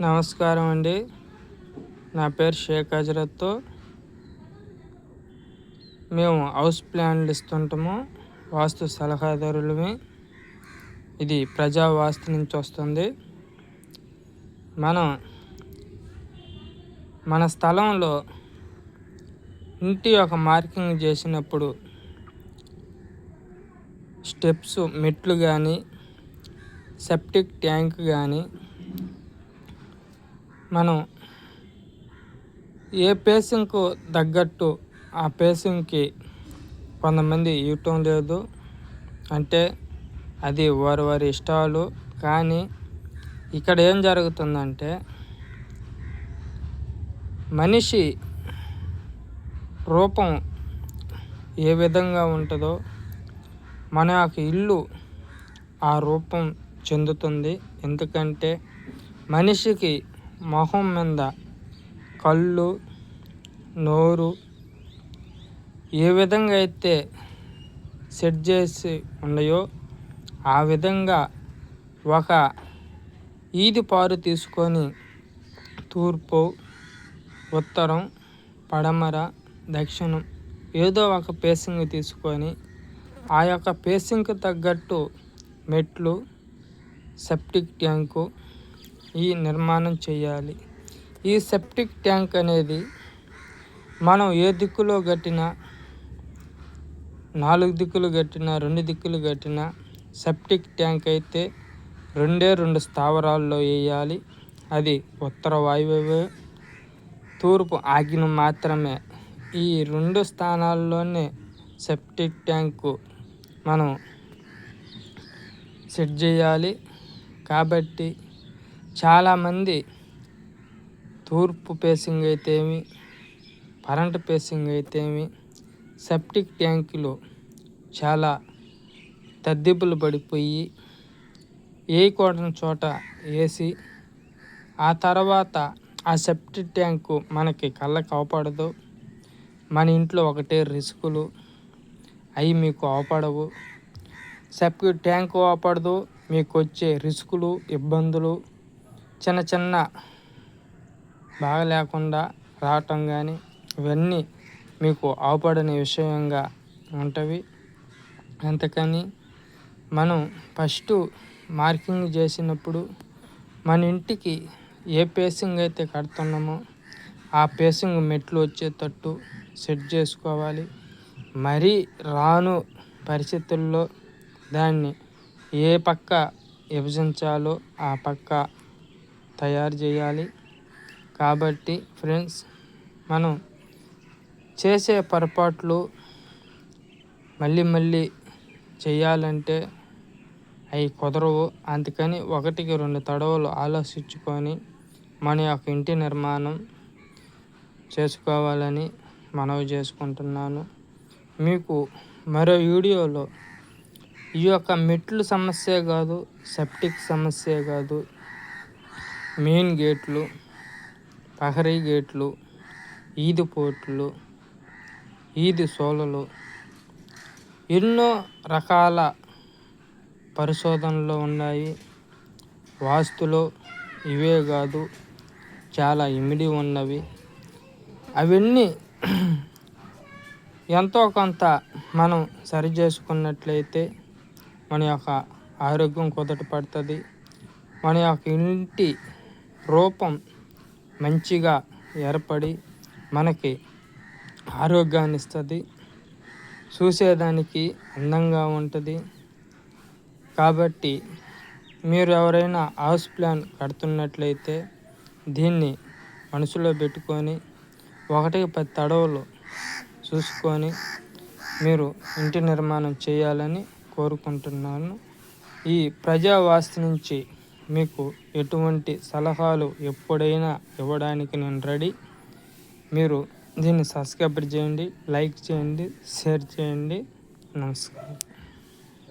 నమస్కారం అండి. నా పేరు షేక్ హజరత్ మేము హౌస్ ప్లాన్లు ఇస్తుంటాము వాస్తు సలహాదారులమే ఇది ప్రజా వాస్తు నుంచి వస్తుంది. మనం మన స్థలంలో ఇంటి యొక్క మార్కింగ్ చేసినప్పుడు స్టెప్స్ మెట్లు కానీ సెప్టిక్ ట్యాంక్ కానీ మనం ఏ పేసింగ్కు తగ్గట్టు ఆ పేసింగ్కి కొంతమంది ఇవ్వటం లేదు. అంటే అది వారి వారి ఇష్టాలు. కానీ ఇక్కడ ఏం జరుగుతుందంటే మనిషి రూపం ఏ విధంగా ఉంటుందో మన యొక్క ఇల్లు ఆ రూపం చెందుతుంది. ఎందుకంటే మనిషికి మొహం మీద కళ్ళు నోరు ఏ విధంగా అయితే సెట్ చేసి ఉన్నాయో ఆ విధంగా ఒక ఈది పారు తీసుకొని తూర్పు ఉత్తరం పడమర దక్షిణం ఏదో ఒక పేసింగ్ తీసుకొని ఆ యొక్క పేసింగ్కి తగ్గట్టు మెట్లు సెప్టిక్ ట్యాంకు ఈ నిర్మాణం చేయాలి. ఈ సెప్టిక్ ట్యాంక్ అనేది మనం ఏ దిక్కులో కట్టినా నాలుగు దిక్కులు కట్టినా రెండు దిక్కులు కట్టినా సెప్టిక్ ట్యాంక్ అయితే రెండే రెండు స్థావరాల్లో వేయాలి. అది ఉత్తర వాయువ్య తూర్పు ఆగిన మాత్రమే. ఈ రెండు స్థానాల్లోనే సెప్టిక్ ట్యాంకు మనం సెట్ చేయాలి. కాబట్టి చాలామంది తూర్పు పేసింగ్ అయితేమి కరెంట్ పేసింగ్ అయితేమి సెప్టిక్ ట్యాంకులు చాలా తద్దిబ్బులు పడిపోయి వేయకూడని చోట వేసి ఆ తర్వాత ఆ సెప్టిక్ ట్యాంకు మనకి కళ్ళకు అవపడదు మన ఇంట్లో ఒకటే రిస్కులు అవి మీకు అవపడవు. సెప్టిక్ ట్యాంకు అవపడదు మీకు వచ్చే రిస్కులు ఇబ్బందులు చిన్న చిన్న బాగా లేకుండా రావటం కానీ ఇవన్నీ మీకు ఆవుపడని విషయంగా ఉంటవి. అంతకని మనం ఫస్ట్ మార్కింగ్ చేసినప్పుడు మన ఇంటికి ఏ పేసింగ్ అయితే కడుతున్నామో ఆ పేసింగ్ మెట్లు వచ్చేటట్టు సెట్ చేసుకోవాలి. మరీ రాను పరిస్థితుల్లో దాన్ని ఏ పక్క విభజించాలో ఆ పక్క తయారు చేయాలి. కాబట్టి ఫ్రెండ్స్ మనం చేసే పొరపాట్లు మళ్ళీ మళ్ళీ చేయాలంటే అవి కుదరవు. అందుకని ఒకటికి రెండు తడవలు ఆలోచించుకొని మన యొక్క ఇంటి నిర్మాణం చేసుకోవాలని మనవి చేసుకుంటున్నాను. మీకు మరో వీడియోలో ఈ యొక్క మెట్లు సమస్య కాదు సెప్టిక్ సమస్య కాదు మెయిన్ గేట్లు పహరీ గేట్లు ఈద్ పోట్లు ఈద్ సోలలు ఎన్నో రకాల పరిశోధనలు ఉన్నాయి. వాస్తులో ఇవే కాదు చాలా ఇమిడి ఉన్నవి. అవన్నీ ఎంతో కొంత మనం సరి చేసుకున్నట్లయితే మన యొక్క ఆరోగ్యం కుదట పడుతుంది. మన యొక్క ఇంటి రూపం మంచిగా ఏర్పడి మనకి ఆరోగ్యాన్ని ఇస్తుంది చూసేదానికి అందంగా ఉంటుంది. కాబట్టి మీరు ఎవరైనా హౌస్ ప్లాన్ కడుతున్నట్లయితే దీన్ని మనసులో పెట్టుకొని ఒకటికి పది తడవలు చూసుకొని మీరు ఇంటి నిర్మాణం చేయాలని కోరుకుంటున్నాను. ఈ ప్రజావాస్తి నుంచి మీకు ఎటువంటి సలహాలు ఎప్పుడైనా ఇవ్వడానికి నేను రెడీ. మీరు దీన్ని సబ్స్క్రైబ్ చేయండి లైక్ చేయండి షేర్ చేయండి. నమస్కారం.